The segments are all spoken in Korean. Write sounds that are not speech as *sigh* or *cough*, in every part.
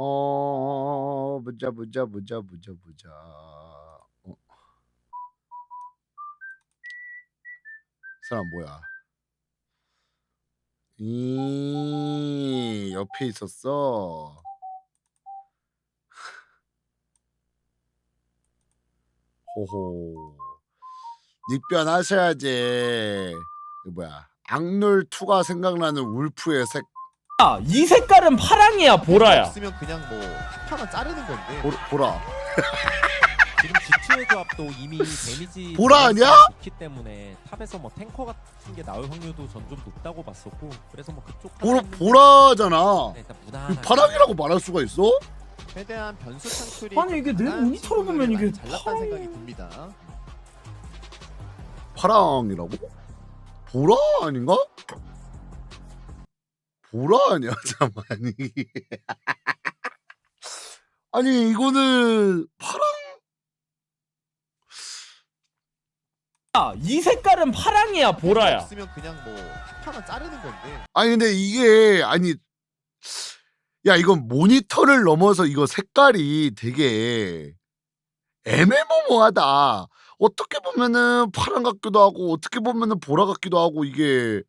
어 보자 보자 보자 보자 보자. 어. 사람 뭐야? 이 옆에 있었어. 호호. 닉변 하셔야지. 이거 뭐야? 악놀 2가 생각나는 울프의 색 아, 이 색깔은 파랑이야, 보라야. 없으면 그냥 뭐 하나 자르는 건데 보, 보라. 지금 G2의 조합도 이미 데미지 보라 아니야? 좋기 때문에 탑에서 뭐 탱커 같은 게 나올 확률도 전 좀 높다고 봤었고 그래서 뭐 그쪽 보라 하나는 보라잖아. 일단 이 무난하게 파랑이라고 말할 수가 있어? 최대한 변수 창출이 아니, 이게 내 모니터로 보면 이게 잘났다는 생각이 듭니다. 파랑이라고? 보라 아닌가? 보라 아니야 잠깐만 이게. 아니 이거는 파랑 아, 이 색깔은 파랑이야, 보라야. 없으면 그냥 뭐 하나 자르는 건데 아니 근데 이게 아니 야 이건 모니터를 넘어서 이거 색깔이 되게 애매모호하다. 어떻게 보면은 파랑 같기도 하고 어떻게 보면은 보라 같기도 하고 이게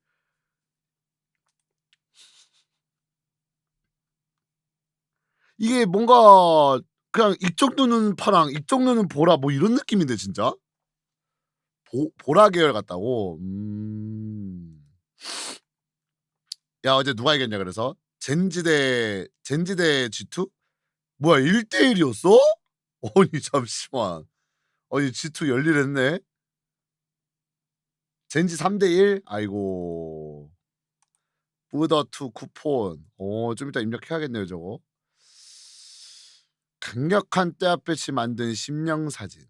이게 뭔가 그냥 이쪽 눈은 파랑 이쪽 눈은 보라 뭐 이런 느낌인데 진짜? 보, 보라 계열 같다고? 음. 야 어제 누가 이겼냐 그래서? 젠지대 젠지대 G2 뭐야 1대1이었어? 아니 잠시만. 아니 G2 열일했네? 젠지 3대1 아이고. 뿌더2 쿠폰. 어좀 이따 입력해야겠네요 저거 강력한 떼앞배치 만든 심령 사진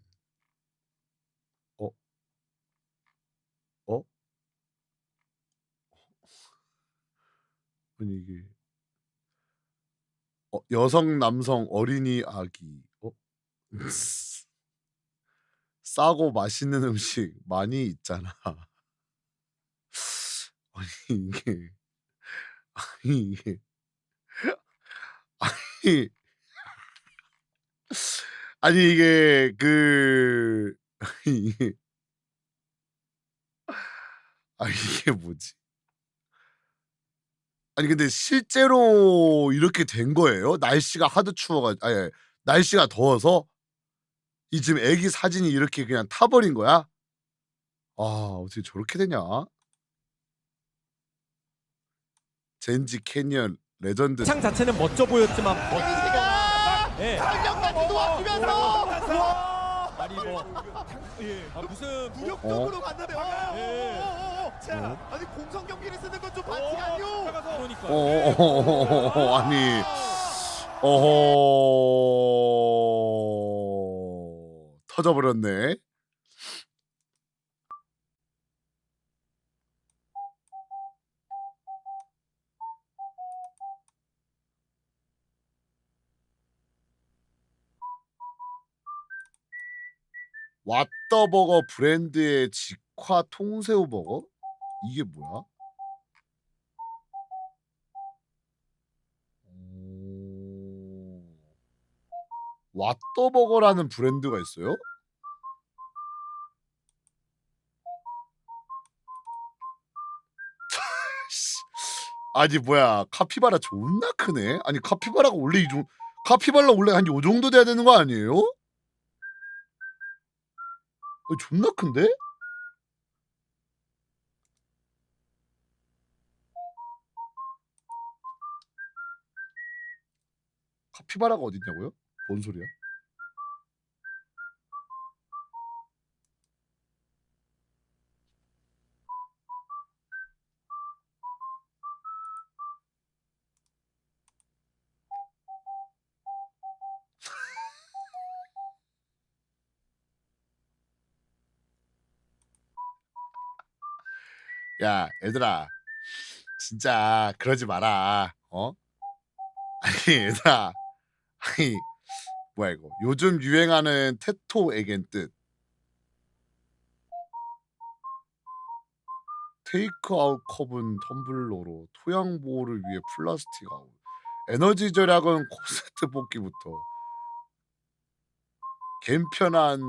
어? 어? 아니 이게 어, 여성 남성 어린이 아기 어? *laughs* 싸고 맛있는 음식 많이 있잖아 *laughs* 아니 이게 아니 이게 *laughs* 아니 아니 이게 그 아니 *laughs* 이게 아 이게 뭐지? 아니 근데 실제로 이렇게 된 거예요? 날씨가 하도 추워가 아니 아니, 날씨가 더워서 이 지금 애기 사진이 이렇게 그냥 타 버린 거야? 아 어떻게 저렇게 되냐? 젠지 캐니언 레전드 창 자체는 멋져 보였지만 멋... 아! 예. 강력까지 도 와주면서 아니 뭐 예. 아, 무슨 무력적으로 갔는데 어, 예. 어, 어, 어. 자, 아니 공성 경기를 쓰는 건 좀 반칙 아니요? 그러니까 어, 아니 어허 터져버렸네. 왓더버거 브랜드의 직화 통새우 버거? 이게 뭐야? 오. 왓더버거라는 브랜드가 있어요? 씨. *laughs* 아니 뭐야 카피바라 존나 크네 아니 카피바라가 원래 이정 카피바라 원래 한 요 정도 돼야 되는 거 아니에요? 어, 존나 큰데? 카피바라가 어딨냐고요? 뭔 소리야? 야, 얘들아. 진짜 그러지 마라. 어? 아니, 얘들아. 아니, 뭐야 이거? 요즘 유행하는 테토 에겐 뜻. 테이크아웃 컵은 텀블러로 토양 보호를 위해 플라스틱 아웃. 에너지 절약은 *laughs* 코스트 뽑기부터 갠편한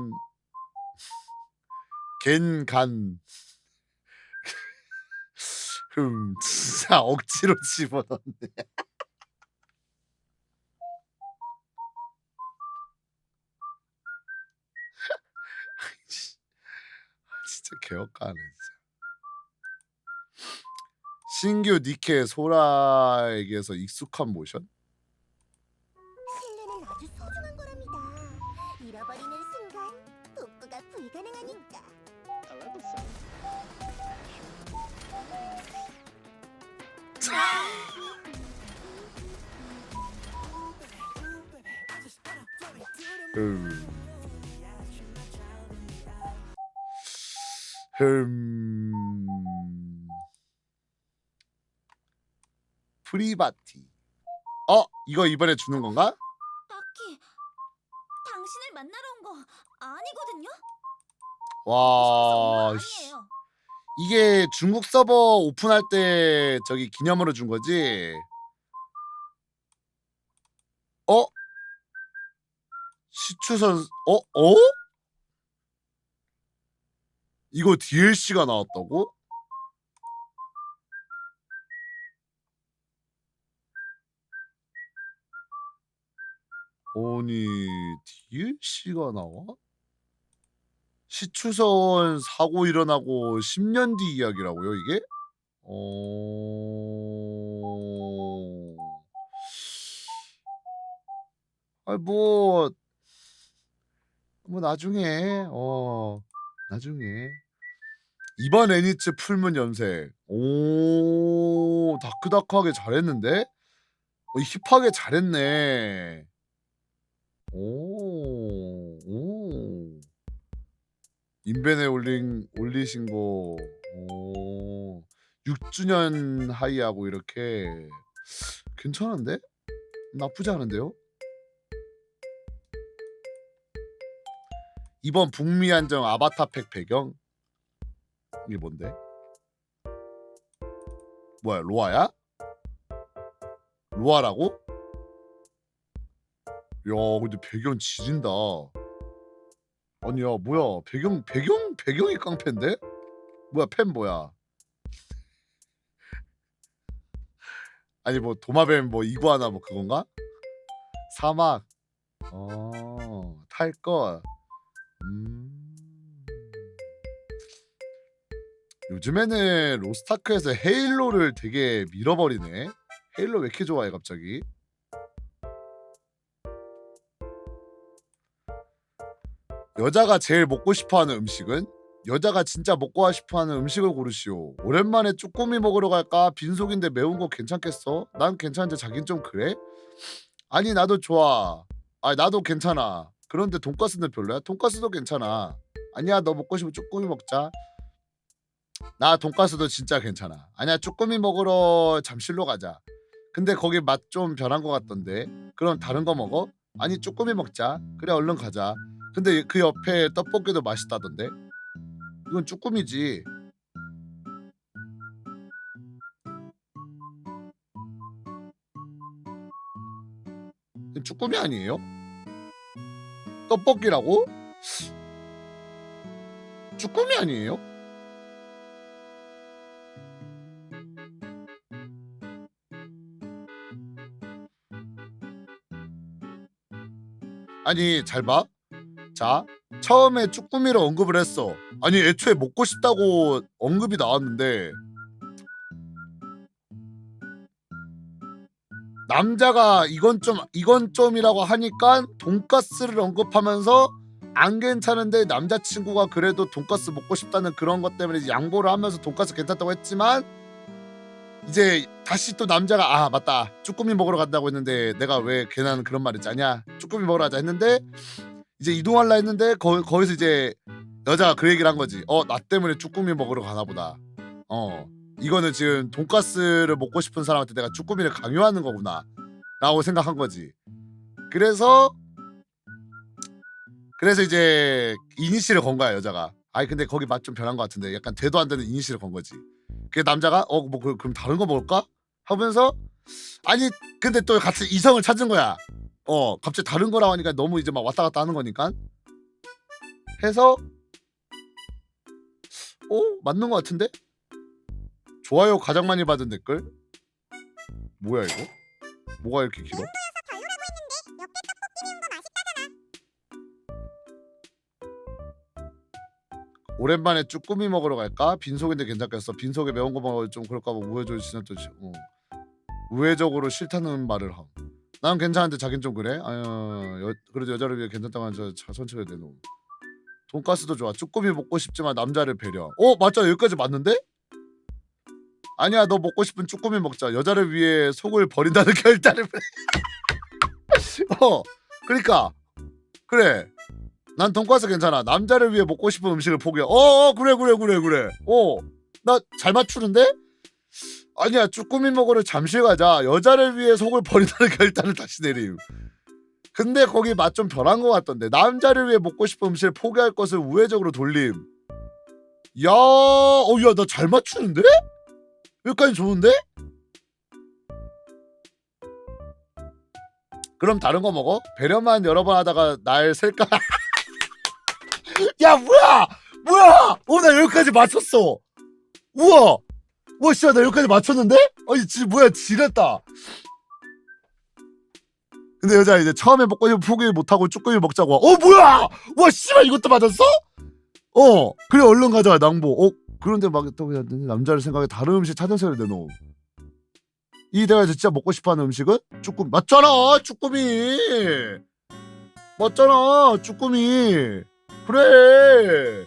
갠간 흠 진짜 억지로 *laughs* 집어넣네. *laughs* 진짜 개혁가네 진짜. 신규 니케 소라에게서 익숙한 모션? 음. 흠. 프리바티. 어, 이거 이번에 주는 건가? 딱히 당신을 만나러 온 거 아니거든요. 와, 씨. 아니에요. 이게 중국 서버 오픈할 때 저기 기념으로 준 거지? 어? 시추선 어? 어? 이거 DLC가 나왔다고? 아니 DLC가 나와? 시추선 사고 일어나고 10년 뒤 이야기라고요 이게? 어... 아뭐 뭐 나중에 어 나중에 이번 애니츠 풀문 염색 오 다크다크하게 잘했는데 어, 힙하게 잘했네 오, 오. 인벤에 올린 올리신 거 오, 6주년 하이하고 이렇게 괜찮은데? 나쁘지 않은데요? 이번 북미 한정 아바타 팩 배경 이게 뭔데? 뭐야 로아야? 로아라고? 야 근데 배경 지린다 아니야 뭐야 배경 배경 배경이 깡패인데? 뭐야 펜 뭐야? *laughs* 아니 뭐 도마뱀 뭐 이구아나 뭐 그건가? 사막 어탈것 음 요즘에는 로스타크에서 헤일로를 되게 밀어버리네 헤일로 왜 이렇게 좋아해 갑자기 여자가 제일 먹고 싶어하는 음식은 여자가 진짜 먹고 싶어하는 음식을 고르시오. 오랜만에 쭈꾸미 먹으러 갈까? 빈속인데 매운 거 괜찮겠어? 난 괜찮은데 자긴 좀 그래? 아니 나도 좋아. 아 나도 괜찮아. 그런데 돈까스는 별로야? 돈까스도 괜찮아. 아니야 너 먹고 싶으면 쭈꾸미 먹자. 나 돈까스도 진짜 괜찮아. 아니야 쭈꾸미 먹으러 잠실로 가자. 근데 거기 맛 좀 변한 것 같던데. 그럼 다른 거 먹어? 아니 쭈꾸미 먹자. 그래 얼른 가자. 근데 그 옆에 떡볶이도 맛있다던데. 이건 쭈꾸미지. 쭈꾸미 아니에요? 떡볶이라고? 쭈꾸미 아니에요? 아니 잘 봐. 자 처음에 쭈꾸미를 언급을 했어. 아니 애초에 먹고 싶다고 언급이 나왔는데 남자가 이건 좀 이건 좀이라고 하니까 돈가스를 언급하면서 안 괜찮은데 남자친구가 그래도 돈가스 먹고 싶다는 그런 것 때문에 양보를 하면서 돈가스 괜찮다고 했지만 이제 다시 또 남자가 아 맞다. 쭈꾸미 먹으러 간다고 했는데 내가 왜 괜한 그런 말 했잖냐? 쭈꾸미 먹으러 가자 했는데 이제 이동할라 했는데 거, 거기서 이제 여자가 그 얘기를 한 거지. 어 나 때문에 쭈꾸미 먹으러 가나 보다. 어 이거는 지금 돈가스를 먹고 싶은 사람한테 내가 쭈꾸미를 강요하는 거구나. 라고 생각한 거지. 그래서 그래서 이제 이니시를 건 거야 여자가. 아니 근데 거기 맛 좀 변한 것 같은데 약간 대도 안 되는 이니시를 건 거지. 그 남자가 어 뭐 그럼 다른 거 먹을까? 하면서 아니 근데 또 같이 이성을 찾은 거야. 어 갑자기 다른 거라고 하니까 너무 이제 막 왔다 갔다 하는 거니까. 해서 어 맞는 거 같은데 좋아요 가장 많이 받은 댓글 뭐야 이거 뭐가 이렇게 길어? 오랜만에 쭈꾸미 먹으러 갈까? 빈속인데 괜찮겠어. 빈속에 매운 거 먹어 좀 그럴까 봐 우회적으로 지났던 어. 우회적으로 싫다는 말을 함. 난 괜찮은데 자긴 좀 그래. 아유, 여, 그래도 여자를 위해 괜찮다고 하는 저 선체가 내놓음. 돈가스도 좋아. 쭈꾸미 먹고 싶지만 남자를 배려. 어 맞죠 여기까지 맞는데? 아니야 너 먹고 싶은 쭈꾸미 먹자. 여자를 위해 속을 버린다는 *laughs* 결단을. *laughs* 어 그러니까 그래. 난 돈가스 괜찮아. 남자를 위해 먹고 싶은 음식을 포기해. 어, 어 그래 그래 그래 그래. 어나 잘 맞추는데? 아니야 쭈꾸미 먹으러 잠실 가자. 여자를 위해 속을 버린다는 *laughs* 결단을 다시 내림. 근데 거기 맛 좀 변한 것 같던데. 남자를 위해 먹고 싶은 음식을 포기할 것을 우회적으로 돌림. 야, 어, 야, 나 잘 맞추는데? 여기까지 좋은데? 그럼 다른 거 먹어? 배려만 여러 번 하다가 날 셀까? *laughs* 야, 뭐야? 뭐야? 어, 나 여기까지 맞췄어. 우와! 와, 씨야, 나 여기까지 맞췄는데? 아니, 지, 뭐야, 지렸다. 근데 여자 이제 처음에 먹고 싶은 포기 못하고 쭈꾸미 먹자고. 어, 뭐야! 와, 씨발, 이것도 맞았어? 어, 그래, 얼른 가자, 낭보. 어, 그런데 막또 그냥 남자를 생각해 다른 음식 찾아서야 되노. 이 내가 진짜 먹고 싶어하는 음식은 쭈꾸미 맞잖아, 쭈꾸미. 맞잖아, 쭈꾸미. 그래.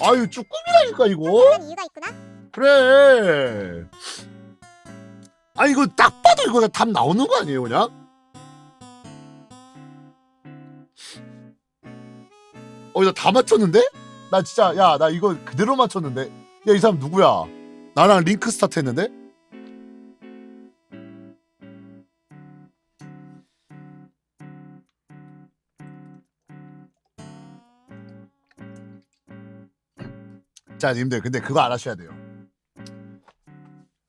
아유, 쭈꾸미라니까 이거. 이유가 있구나. 그래. 아 이거 딱 봐도 이거 답 나오는 거 아니에요, 그냥? 어, 나 다 맞췄는데? 나 진짜 야, 나 이거 그대로 맞췄는데. 야, 이 사람 누구야? 나랑 링크 스타트 했는데? 자, 님들 근데 그거 알아셔야 돼요.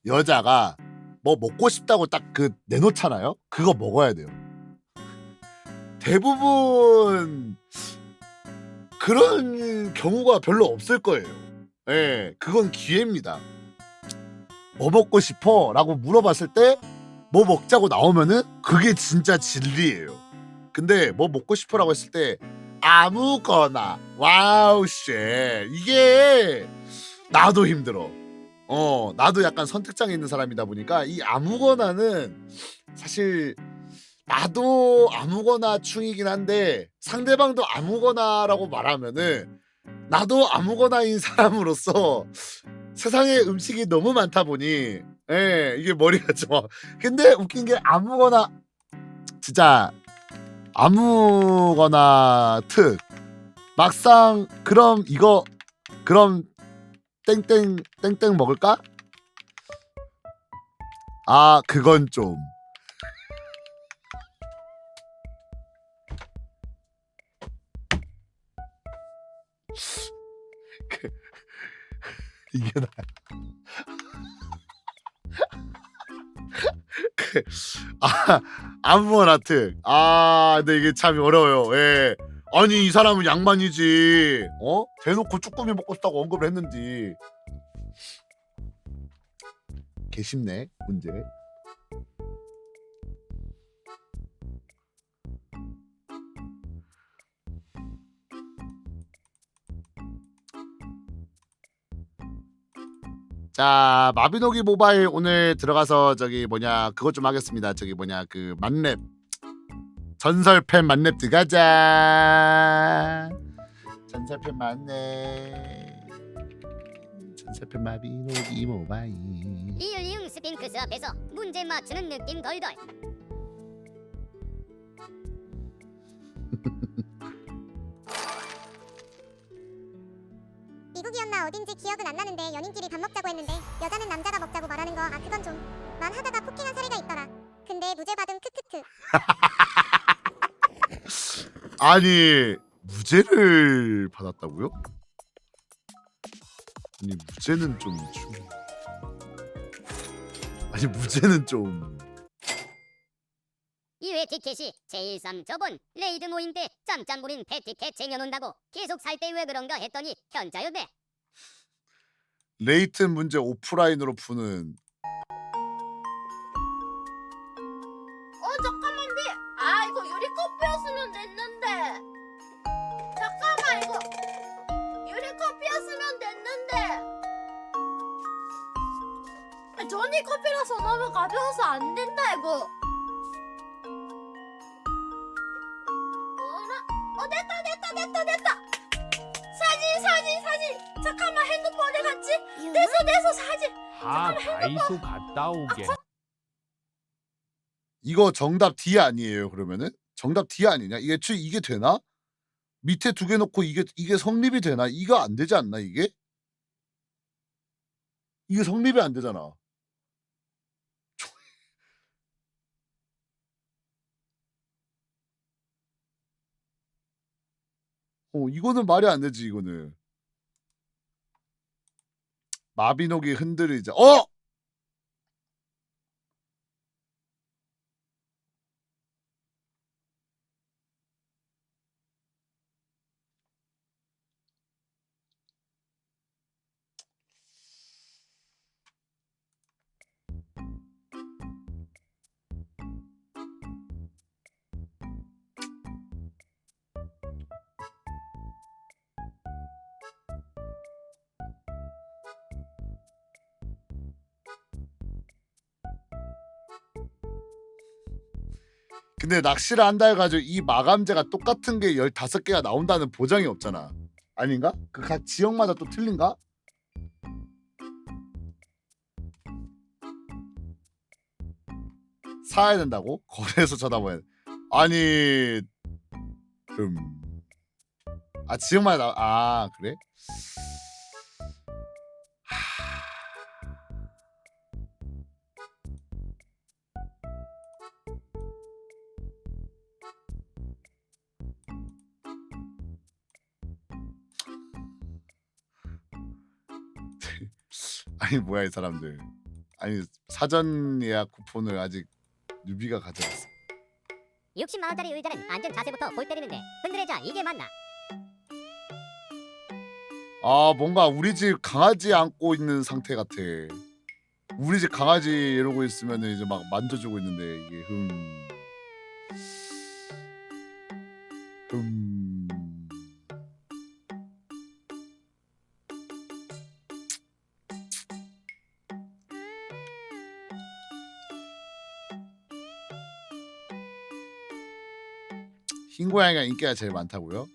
여자가 뭐 먹고 싶다고 딱 그 내놓잖아요. 그거 먹어야 돼요. 대부분 그런 경우가 별로 없을 거예요. 예, 그건 기회입니다. 뭐 먹고 싶어?라고 물어봤을 때 뭐 먹자고 나오면은 그게 진짜 진리예요. 근데 뭐 먹고 싶어 라고 했을 때 아무거나 와우 씨 이게 나도 힘들어. 어, 나도 약간 선택장애 있는 사람이다 보니까 이 아무거나는 사실 나도 아무거나 충이긴 한데 상대방도 아무거나라고 말하면은 나도 아무거나인 사람으로서 세상에 음식이 너무 많다 보니 예, 이게 머리가 좀 근데 웃긴 게 아무거나 진짜 아무거나 특 막상 그럼 이거 그럼 땡땡 땡땡 먹을까? 아 그건 좀 이게 나 그, 아, 아무거나 특. 아, 근데 이게 참 어려워요. 예. 아니, 이 사람은 양반이지. 어? 대놓고 쭈꾸미 먹고 싶다고 언급을 했는데. 개 쉽네, 문제. 자 마비노기 모바일 오늘 들어가서 저기 뭐냐 그것 좀 하겠습니다. 저기 뭐냐 그 만렙. 전설팬 만렙 들어가자. 전설팬 만렙. 전설팬 마비노기 모바일. 리얼리응 스핑크스 앞에서 문제 맞추는 느낌 덜덜 미국이었나 어딘지 기억은 안 나는데 연인끼리 밥 먹자고 했는데 여자는 남자가 먹자고 말하는 거 아 그건 좀난 하다가 폭행한 사례가 있더라. 근데 무죄 받음 크크크. *laughs* 아니 무죄를 받았다고요? 아니 무죄는 좀 충... 아니 무죄는 좀 2회 티켓이 제13 저번 레이드 모임 때 짬짬 부린 패티켓 쟁여놓는다고 계속 살 때 왜 그런가 했더니 현자였네 레이튼 문제 오프라인으로 푸는 어 잠깐만 비. 아 이거 유리컵이었으면 됐는데. 잠깐만 이거 유리컵이었으면 됐는데. 아, 전이 커피라서 너무 가벼워서 안 된다 이거. 잠깐만 핸드폰 어디 갔지? 됐어 됐어 사진. 아 다이소 갔다 오게. 이거 정답 D 아니에요 그러면은? 정답 D 아니냐? 이게 추 이게 되나? 밑에 두 개 놓고 이게 이게 성립이 되나? 이거 안 되지 않나 이게? 이게 성립이 안 되잖아. 어 이거는 말이 안 되지 이거는 마비노기 흔들리자. 어 근데 낚시를 한다 해가지고 이 마감재가 똑같은 게 15개가 나온다는 보장이 없잖아. 아닌가? 그 각 지역마다 또 틀린가? 사야 된다고? *laughs* 거래소 쳐다봐야 돼. 아니 음. 아 지역마다 나... 아 그래? 아니 *laughs* 뭐야 이 사람들. 아니 사전 예약 쿠폰을 아직 뉴비가 가져갔어. 60만원짜리 의자는 앉은 자세부터 골 때리는데 흔들리자 이게 맞나? 아 뭔가 우리 집 강아지 안고 있는 상태 같아. 우리 집 강아지 이러고 있으면 이제 막 만져주고 있는데 이게 흠... 흠... 흰 고양이가 인기가 제일 많다고요?